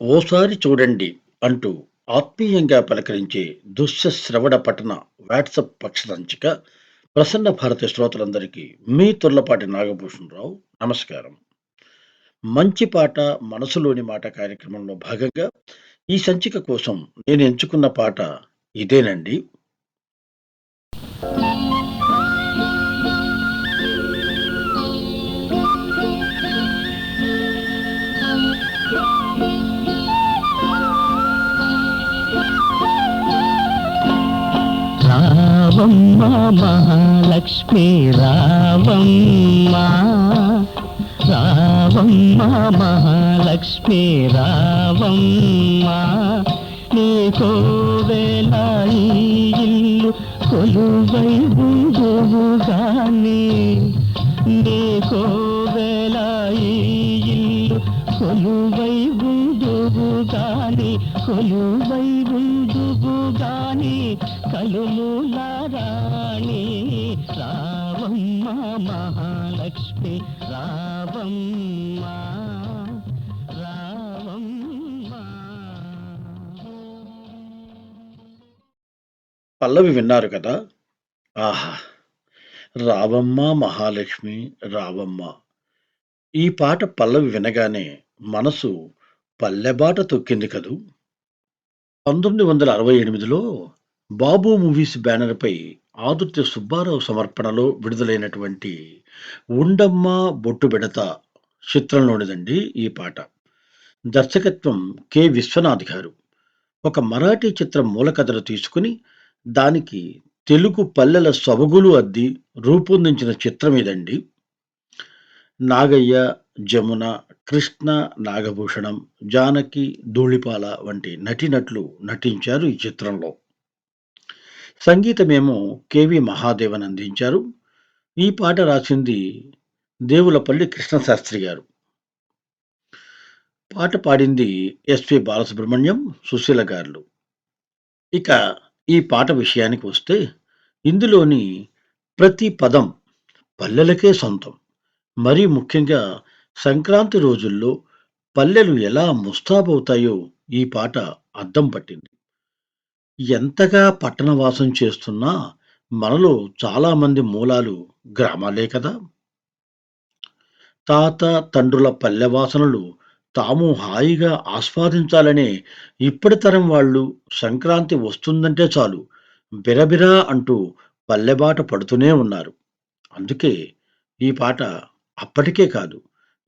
ఓసారి చూడండి అంటూ ఆత్మీయంగా పలకరించే దృశ్య శ్రవణ పఠన వాట్సప్ పక్షసంచిక ప్రసన్న భారతి శ్రోతలందరికీ మీ తుర్లపాటి నాగభూషణరావు నమస్కారం. మంచి పాట మనసులోని మాట కార్యక్రమంలో భాగంగా ఈ సంచిక కోసం నేను ఎంచుకున్న పాట ఇదేనండి. రావమ్మ మహాలక్ష్మి రావమ్మ. రావమ్మ మహాలక్ష్మి రావమ్మ. నీకో వేళ ఇల్లు కొలువై ఉందువు గాని నీకో ఇల్లు కొలువై ఉందువు గాని కొలువై ఉందువు గాని రాణి రావమ్మ మహాలక్ష్మి రావమ్మ. పల్లవి విన్నారు కదా? ఆహా రావమ్మ మహాలక్ష్మి రావమ్మ. ఈ పాట పల్లవి వినగానే మనసు పల్లెబాట తొక్కింది కదూ? పంతొమ్మిది వందల అరవై ఎనిమిదిలో బాబు మూవీస్ బ్యానర్పై ఆదుర్తి సుబ్బారావు సమర్పణలో విడుదలైనటువంటి ఉండమ్మ బొట్టు బెడత చిత్రంలోనిదండి ఈ పాట. దర్శకత్వం కె. విశ్వనాథ్ గారు. ఒక మరాఠీ చిత్రం మూలకథను తీసుకుని దానికి తెలుగు పల్లెల సొబగులు అద్ది రూపొందించిన చిత్రం ఇదండి నాగయ్య జమున కృష్ణ నాగభూషణం జానకి ధూళిపాల వంటి నటీనటులు నటించారు ఈ చిత్రంలో. సంగీతమేమో కెవి మహాదేవన్ అందించారు. ఈ పాట రాసింది దేవులపల్లి కృష్ణశాస్త్రి గారు. పాట పాడింది ఎస్పి బాలసుబ్రహ్మణ్యం సుశీల గారు. ఇక ఈ పాట విషయానికి వస్తే ఇందులోని ప్రతి పదం పల్లెలకే సొంతం. మరీ ముఖ్యంగా సంక్రాంతి రోజుల్లో పల్లెలు ఎలా ముస్తాబవుతాయో ఈ పాట అద్దం పట్టింది. ఎంతగా పట్టణవాసం చేస్తున్నా మనలో చాలామంది మూలాలు గ్రామాలే కదా. తాత తండ్రుల పల్లెవాసనలు తాము హాయిగా ఆస్వాదించాలనే ఇప్పటి తరం వాళ్ళు సంక్రాంతి వస్తుందంటే చాలు బిరబిరా అంటూ పల్లెబాట పడుతూనే ఉన్నారు. అందుకే ఈ పాట అప్పటికే కాదు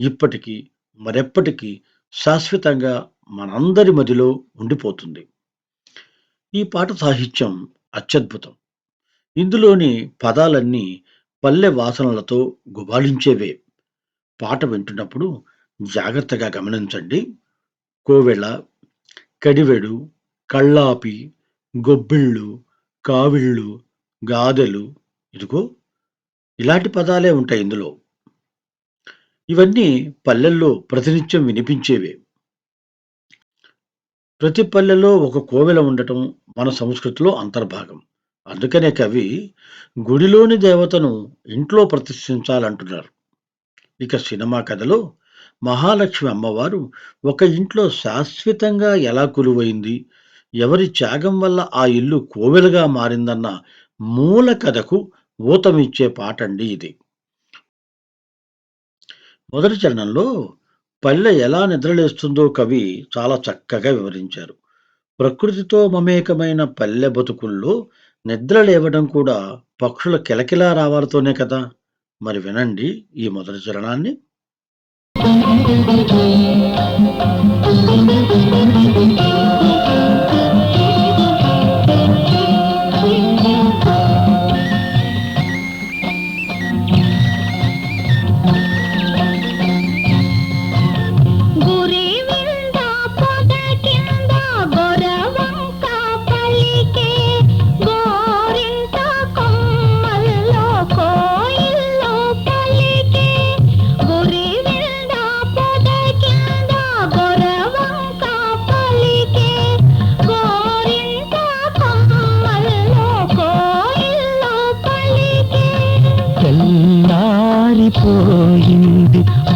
ఇప్పటికీ మరెప్పటికీ శాశ్వతంగా మనందరి మదిలో ఉండిపోతుంది. ఈ పాట సాహిత్యం అత్యద్భుతం. ఇందులోని పదాలన్నీ పల్లె వాసనలతో గుబాళించేవే. పాట వింటున్నప్పుడు జాగ్రత్తగా గమనించండి. కోవెళ కడివెడు కళ్ళాపి గొబ్బిళ్ళు కావిళ్ళు గాదెలు ఇదిగో ఇలాంటి పదాలే ఉంటాయి ఇందులో. ఇవన్నీ పల్లెల్లో ప్రతినిత్యం వినిపించేవే. ప్రతి పల్లెలో ఒక కోవెల ఉండటం మన సంస్కృతిలో అంతర్భాగం. అందుకనే కవి గుడిలోని దేవతను ఇంట్లో ప్రతిష్ఠించాలంటున్నారు. ఇక సినిమా కథలో మహాలక్ష్మి అమ్మవారు ఒక ఇంట్లో శాశ్వతంగా ఎలా కొలువైంది ఎవరి త్యాగం వల్ల ఆ ఇల్లు కోవెలుగా మారిందన్న మూల కథకు ఊతమిచ్చే పాటండి ఇది. మొదటి చరణంలో పల్లె ఎలా నిద్రలేస్తుందో కవి చాలా చక్కగా వివరించారు. ప్రకృతితో మమేకమైన పల్లె బతుకుల్లో నిద్ర లేవడం కూడా పక్షుల కిలకిలా రావాలతోనే కదా? మరి వినండి ఈ మొదటి చరణాన్ని.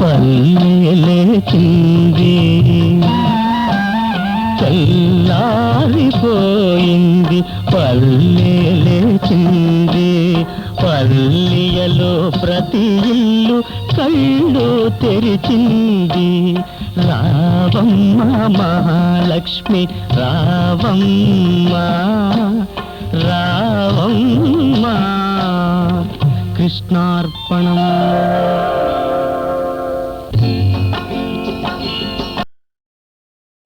పల్లెలేచింది చల్లారిపోయింది పల్లెలేచింది పల్లియలో ప్రతి ఇల్లు కళ్ళు తెరిచింది. రావమ్మ మహాలక్ష్మి రావమ్మ రావమ్మ కృష్ణార్పణం.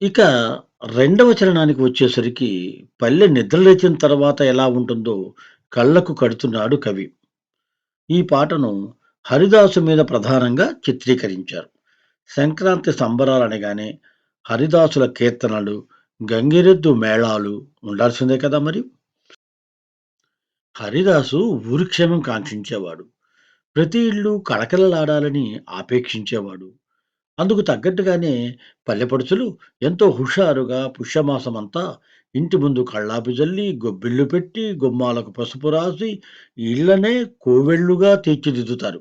ఇక రెండవ చరణానికి వచ్చేసరికి పల్లె నిద్రలేచిన తర్వాత ఎలా ఉంటుందో కళ్ళకు కడుతున్నాడు కవి. ఈ పాటను హరిదాసు మీద ప్రధానంగా చిత్రీకరించారు. సంక్రాంతి సంబరాలు అనగానే హరిదాసుల కీర్తనలు, గంగిరెద్దు మేళాలు ఉండాల్సిందే కదా మరి! హరిదాసు ఊరిక్షేమం కాంక్షించేవాడు. ప్రతి ఇల్లు కళకళలాడాలని ఆపేక్షించేవాడు. అందుకు తగ్గట్టుగానే పల్లెపడుచులు ఎంతో హుషారుగా పుష్యమాసమంతా ఇంటి ముందు కళ్ళాపి జల్లి, గొబ్బిళ్ళు పెట్టి, గుమ్మాలకు పసుపు రాసి, ఇళ్ళనే కోవెళ్ళుగా తీర్చిదిద్దుతారు.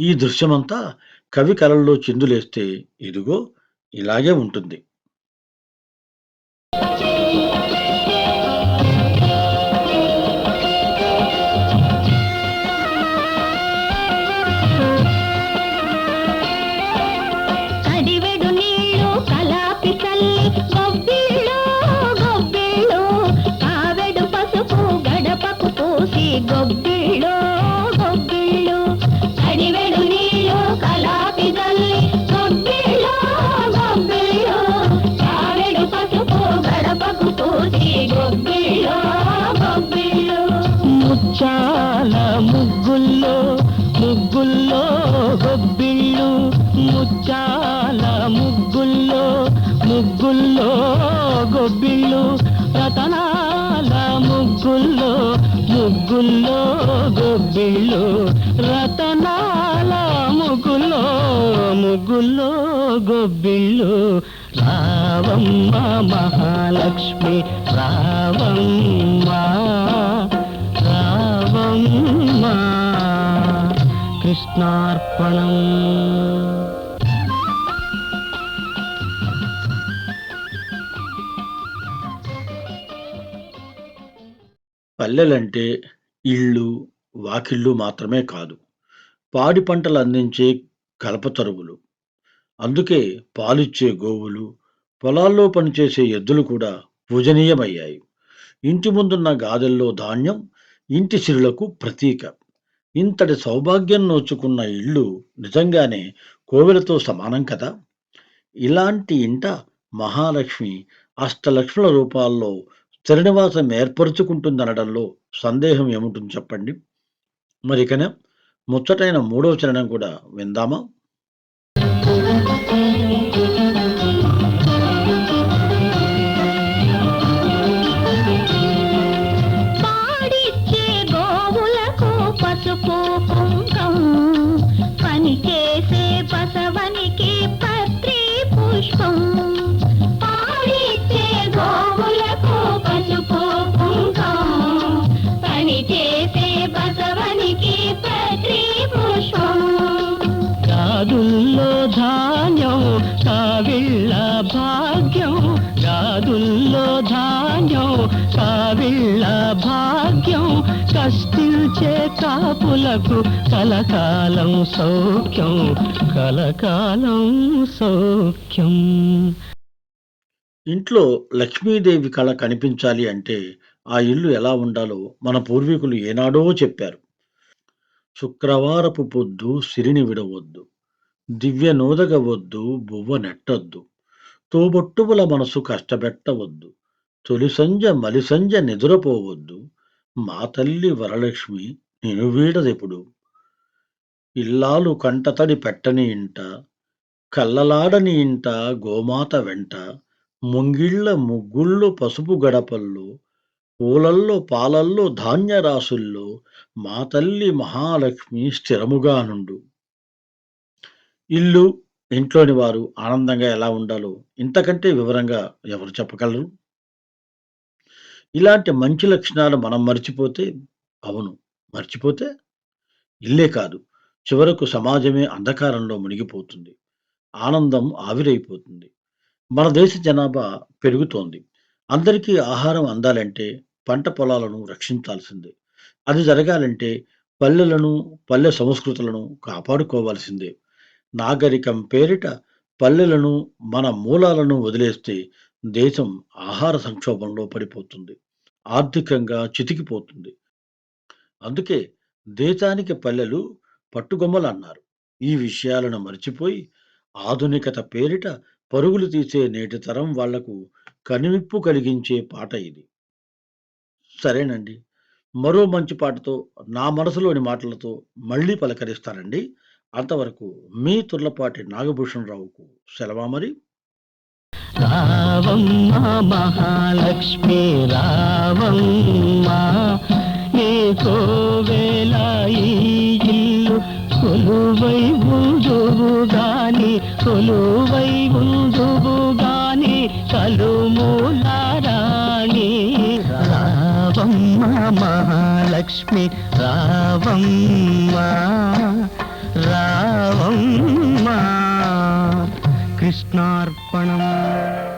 ఈ దృశ్యమంతా కవి కలల్లో చిందులేస్తే ఇదిగో ఇలాగే ఉంటుంది. ముగ్గుల్లో గొబ్బిళ్ళు రతనాల ముగ్గుల్లో ముగ్గుల్లో గొబ్బిళ్ళు రతనాల ముగ్గుల్లో ముగ్గుల్లో గొబ్బిళ్ళు రావమ్మ మహాలక్ష్మి రావమ్మ రావమ్మ కృష్ణార్పణం. పల్లెలంటే ఇళ్ళు, వాకిళ్ళు మాత్రమే కాదు. పాడి పంటలు అందించే కలపతరువులు అందుకే పాలిచ్చే గోవులు, పొలాల్లో పనిచేసే ఎద్దులు కూడా పూజనీయమయ్యాయి. ఇంటి ముందున్న గాదెల్లో ధాన్యం ఇంటి సిరులకు ప్రతీక. ఇంతటి సౌభాగ్యం నోచుకున్న ఇళ్ళు నిజంగానే కోవెలతో సమానం కదా! ఇలాంటి ఇంట మహాలక్ష్మి అష్టలక్ష్ముల రూపాల్లో స్థిర ఏర్పరచుకుంటుందనడంలో సందేహం ఏముంటుంది చెప్పండి? మరికన ముచ్చటైన మూడవ చరణం కూడా విందామా? భాగ్యం కష్టించే కాపులకు కలకాలం సౌఖ్యం కలకాలం సౌఖ్యం ఇంట్లో లక్ష్మీదేవి కళ కనిపించాలి అంటే ఆ ఇల్లు ఎలా ఉండాలో మన పూర్వీకులు ఏనాడో చెప్పారు. శుక్రవారపు పొద్దు సిరిని విడవద్దు దివ్య నూదగవొద్దు బువ్వ నెట్టొద్దు. తోబొట్టువుల మనసు కష్టపెట్టవద్దు. తొలిసంజ మలిసంజ నిదురపోవద్దు. మా తల్లి వరలక్ష్మి నేను వీడదెప్పుడు. ఇల్లాలు కంటతడి పెట్టని ఇంట కల్లలాడని ఇంట గోమాత వెంట ముంగిళ్ళ ముగ్గుళ్ళు పసుపు గడపల్లో పూలల్లో పాలల్లో ధాన్యరాశుల్లో మా తల్లి మహాలక్ష్మి స్థిరముగా నుండు. ఇల్లు, ఇంట్లోని వారు ఆనందంగా ఎలా ఉండాలో ఇంతకంటే వివరంగా ఎవరు చెప్పగలరు? ఇలాంటి మంచి లక్షణాలు మనం మర్చిపోతే అవును మర్చిపోతే ఇల్లే కాదు చివరకు సమాజమే అంధకారంలో మునిగిపోతుంది. ఆనందం ఆవిరైపోతుంది. మన దేశ జనాభా పెరుగుతోంది. అందరికీ ఆహారం అందాలంటే పంట పొలాలను రక్షించాల్సిందే అది జరగాలంటే పల్లెలను పల్లె సంస్కృతులను కాపాడుకోవాల్సిందే నాగరికం పేరిట పల్లెలను మన మూలాలను వదిలేస్తే దేశం ఆహార సంక్షోభంలో పడిపోతుంది. ఆర్థికంగా చితికిపోతుంది. అందుకే దేశానికి పల్లెలు పట్టుగొమ్మలు అన్నారు ఈ విషయాలను మర్చిపోయి ఆధునికత పేరిట పరుగులు తీసే నేటి తరం వాళ్ళకు కనువిప్పు కలిగించే పాట ఇది. సరేనండి. మరో మంచి పాటతో నా మనసులోని మాటలతో మళ్ళీ పలకరిస్తానండి. అంతవరకు మీ తుర్లపాటి నాగభూషణరావుకు సెలవా మరి. రావమ్మ మహాలక్ష్మి రావమ్మ నీ కోవెల ఇల్లు కొలువై ఉందువు గాని కొలువై ఉందువు గాని కలుమూల రాణి. రావమ్మ మహాలక్ష్మి రావమ్మ రావమ్మ. அர்ப்பணம்